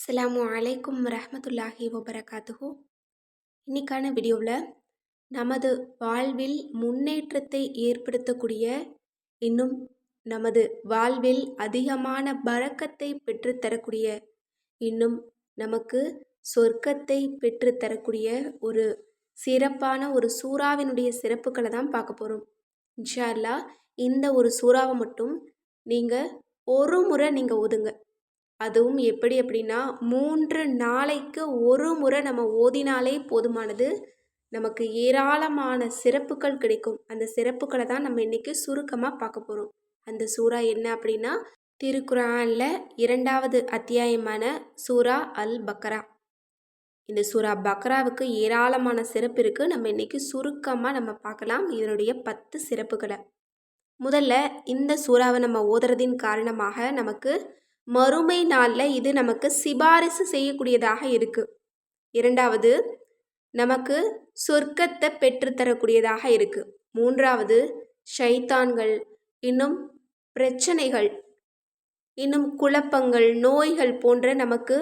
அஸ்லாம் அலைக்கும் ரஹமத்துல்லாஹி வபரகாத்துஹு. இன்னைக்கான வீடியோவில் நமது வாழ்வில் முன்னேற்றத்தை ஏற்படுத்தக்கூடிய இன்னும் நமது வாழ்வில் அதிகமான பழக்கத்தை பெற்றுத்தரக்கூடிய இன்னும் நமக்கு சொர்க்கத்தை பெற்றுத்தரக்கூடிய ஒரு சிறப்பான ஒரு சூறாவினுடைய சிறப்புகளை தான் பார்க்க போகிறோம் இன்ஷா இந்த ஒரு சூறாவை மட்டும் நீங்கள் ஒரு முறை நீங்கள் ஓதுங்க அதுவும் எப்படி அப்படின்னா மூன்று நாளைக்கு ஒரு முறை நம்ம ஓதினாலே போதுமானது. நமக்கு ஏராளமான சிறப்புகள் கிடைக்கும். அந்த சிறப்புகளை தான் நம்ம இன்றைக்கி சுருக்கமாக பார்க்க போகிறோம் அந்த சூறா என்ன அப்படின்னா திருக்குறானில் இரண்டாவது அத்தியாயமான சூரா அல் பக்ரா இந்த சூரா பக்ராவுக்கு ஏராளமான சிறப்பு இருக்குது நம்ம இன்றைக்கி சுருக்கமாக நம்ம பார்க்கலாம். இதனுடைய பத்து சிறப்புகளை. முதல்ல இந்த சூறாவை நம்ம ஓதுறதின் காரணமாக நமக்கு மறுமை நாளில் இது நமக்கு சிபாரிசு செய்யக்கூடியதாக இருக்குது இரண்டாவது நமக்கு சொர்க்கத்தை பெற்றுத்தரக்கூடியதாக இருக்குது மூன்றாவது ஷைத்தான்கள் இன்னும் பிரச்சனைகள் இன்னும் குழப்பங்கள் நோய்கள் போன்ற நமக்கு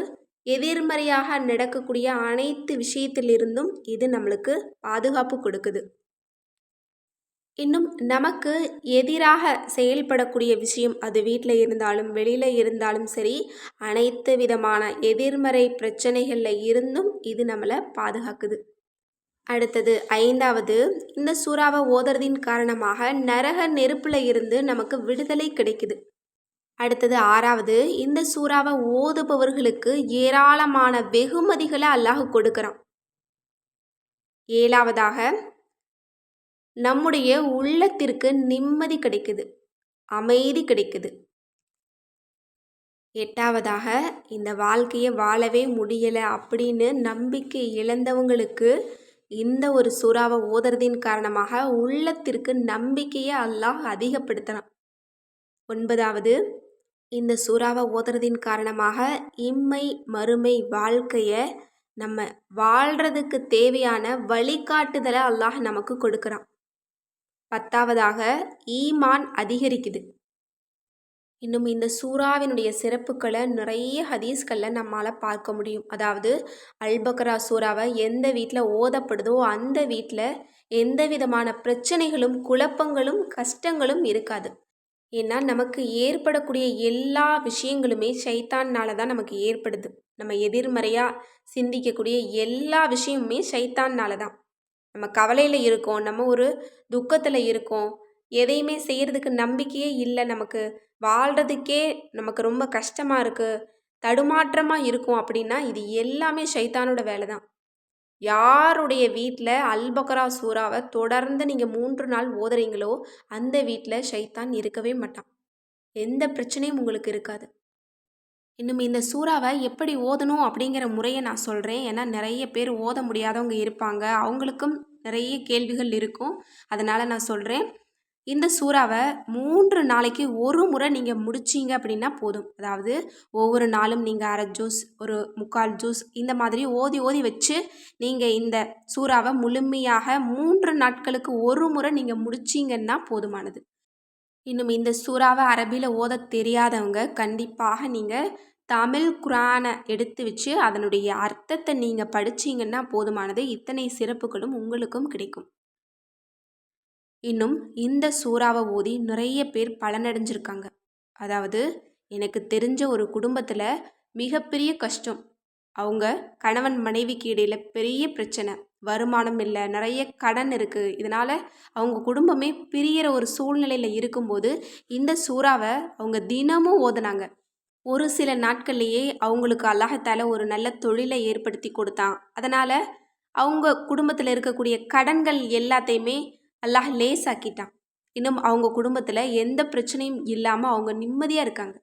எதிர்மறையாக நடக்கக்கூடிய அனைத்து விஷயத்திலிருந்தும் இது நம்மளுக்கு பாதுகாப்பு கொடுக்குது. இன்னும் நமக்கு எதிராக செயல்படக்கூடிய விஷயம் அது வீட்டில் இருந்தாலும் வெளியில் இருந்தாலும் சரி அனைத்து விதமான எதிர்மறை பிரச்சனைகளில் இருந்தும் இது நம்மளை பாதுகாக்குது. அடுத்தது ஐந்தாவது இந்த சூறாவை ஓதுறதின் காரணமாக நரக நெருப்பில் இருந்து நமக்கு விடுதலை கிடைக்குது. அடுத்தது ஆறாவது இந்த சூறாவை ஓதுபவர்களுக்கு ஏராளமான வெகுமதிகளை அல்லாஹ் கொடுக்குறான். ஏழாவதாக நம்முடைய உள்ளத்திற்கு நிம்மதி கிடைக்குது அமைதி கிடைக்குது. எட்டாவதாக இந்த வாழ்க்கையை வாழவே முடியலை அப்படின்னு நம்பிக்கை இழந்தவங்களுக்கு இந்த ஒரு சூறாவை ஓதுறதின் காரணமாக உள்ளத்திற்கு நம்பிக்கையை அல்லாஹ் அதிகப்படுத்தலாம். ஒன்பதாவது இந்த சூறாவை ஓதுறதின் காரணமாக இம்மை மறுமை வாழ்க்கையை நம்ம வாழ்கிறதுக்கு தேவையான வழிகாட்டுதலை அல்லாஹ் நமக்கு கொடுக்குறான். பத்தாவதாக ஈமான் அதிகரிக்குது. இன்னும் இந்த சூறாவினுடைய சிறப்புகளை நிறைய ஹதீஸ்களில் நம்மளால் பார்க்க முடியும். அதாவது அல்பக்ரா சூறாவை எந்த வீட்டில் ஓதப்படுதோ அந்த வீட்டில் எந்த விதமான பிரச்சனைகளும் குழப்பங்களும் கஷ்டங்களும் இருக்காது. ஏன்னா நமக்கு ஏற்படக்கூடிய எல்லா விஷயங்களுமே சைத்தான்னால தான் நமக்கு ஏற்படுது. நம்ம எதிர்மறையாக சிந்திக்கக்கூடிய எல்லா விஷயமுமே சைத்தான்னால தான். நம்ம கவலையில் இருக்கோம் நம்ம ஒரு துக்கத்தில் இருக்கோம் எதையுமே செய்கிறதுக்கு நம்பிக்கையே இல்லை நமக்கு வாழ்கிறதுக்கே நமக்கு ரொம்ப கஷ்டமாக இருக்குது தடுமாற்றமாக இருக்கும் அப்படின்னா இது எல்லாமே சைத்தானோட வேலை தான் யாருடைய வீட்டில் அல்பக்ரா சூறாவை தொடர்ந்து நீங்கள் மூன்று நாள் ஓதுறீங்களோ அந்த வீட்டில் ஷைத்தான் இருக்கவே மாட்டான். எந்த பிரச்சனையும் உங்களுக்கு இருக்காது. இன்னும் இந்த சூறாவை எப்படி ஓதணும் அப்படிங்கிற முறையை நான் சொல்கிறேன் ஏன்னா நிறைய பேர் ஓத முடியாதவங்க இருப்பாங்க. அவங்களுக்கும் நிறைய கேள்விகள் இருக்கும். அதனால் நான் சொல்கிறேன் இந்த சூறாவை மூன்று நாளைக்கு ஒரு முறை நீங்கள் முடிச்சிங்க அப்படின்னா போதும். அதாவது ஒவ்வொரு நாளும் நீங்கள் அரை ஜூஸ் ஒரு முக்கால் ஜூஸ் இந்த மாதிரி ஓதி ஓதி வச்சு நீங்கள் இந்த சூறாவை முழுமையாக மூன்று நாட்களுக்கு ஒரு முறை நீங்கள் முடிச்சிங்கன்னா போதுமானது. இன்னும் இந்த சூறாவை அரபியில் ஓத தெரியாதவங்க கண்டிப்பாக நீங்கள் தமிழ் குரானை எடுத்து வச்சு அதனுடைய அர்த்தத்தை நீங்கள் படிச்சீங்கன்னா போதுமானது. இத்தனை சிறப்புகளும் உங்களுக்கும் கிடைக்கும். இன்னும் இந்த சூறாவை ஓதி நிறைய பேர் பலனடைஞ்சிருக்காங்க. அதாவது எனக்கு தெரிஞ்ச ஒரு குடும்பத்தில் மிகப்பெரிய கஷ்டம். அவங்க கணவன் மனைவிக்கு இடையில் பெரிய பிரச்சனை. வருமானம் இல்லை நிறைய கடன் இருக்குது இதனால் அவங்க குடும்பமே பிரியிற ஒரு சூழ்நிலையில் இருக்கும்போது இந்த சூறாவை அவங்க தினமும் ஓதுனாங்க. ஒரு சில நாட்கள்லேயே அவங்களுக்கு அல்லாஹத்தால் ஒரு நல்ல தொழிலை ஏற்படுத்தி கொடுத்தான். அதனால் அவங்க குடும்பத்தில் இருக்கக்கூடிய கடன்கள் எல்லாத்தையுமே அல்லாஹ் லேசாக்கிட்டான். இன்னும் அவங்க குடும்பத்தில் எந்த பிரச்சனையும் இல்லாமல் அவங்க நிம்மதியாக இருக்காங்க.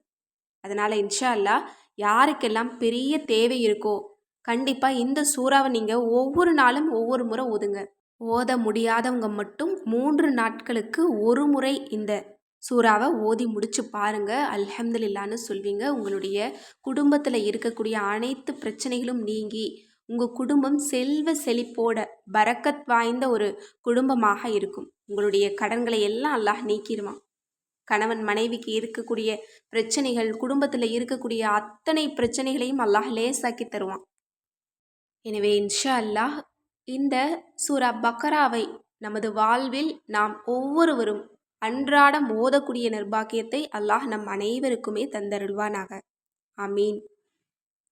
அதனால் இன்ஷா அல்லாஹ் யாருக்கெல்லாம் பெரிய தேவை இருக்கோ கண்டிப்பாக இந்த சூறாவை நீங்கள் ஒவ்வொரு நாளும் ஒவ்வொரு முறை ஓதுங்க. ஓத முடியாதவங்க மட்டும் மூன்று நாட்களுக்கு ஒரு முறை இந்த சூறாவை ஓதி முடிச்சு பாருங்க. அல்ஹம்துலில்லான்னு சொல்வீங்க. உங்களுடைய குடும்பத்தில் இருக்கக்கூடிய அனைத்து பிரச்சனைகளும் நீங்கி உங்கள் குடும்பம் செல்வ செழிப்போட பரக்கத் வாய்ந்த ஒரு குடும்பமாக இருக்கும். உங்களுடைய கடன்களை எல்லாம் அல்லாஹ் நீக்கிடுவான் கணவன் மனைவிக்கு இருக்கக்கூடிய பிரச்சனைகள் குடும்பத்தில் இருக்கக்கூடிய அத்தனை பிரச்சனைகளையும் அல்லாஹ் லேசாக்கி தருவான். எனவே இன்ஷா அல்லாஹ் இந்த சூரா பக்கராவை நமது வாழ்வில் நாம் ஒவ்வொருவரும் அன்றாடம் ஓதக்கூடிய நிர்பாக்கியத்தை அல்லாஹ் நம் அனைவருக்குமே தந்தருள்வானாக. ஆமீன்.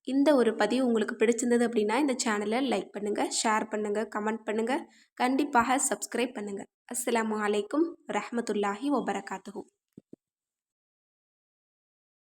இந்த ஒரு பதிவு உங்களுக்கு பிடிச்சிருந்தது அப்படின்னா இந்த சேனலை லைக் பண்ணுங்கள் ஷேர் பண்ணுங்கள் கமெண்ட் பண்ணுங்கள் கண்டிப்பாக சப்ஸ்கிரைப் பண்ணுங்கள் அஸ்லாம் அலைக்கும் ரஹமத்துல்லாஹி வபரகாத்துஹூ.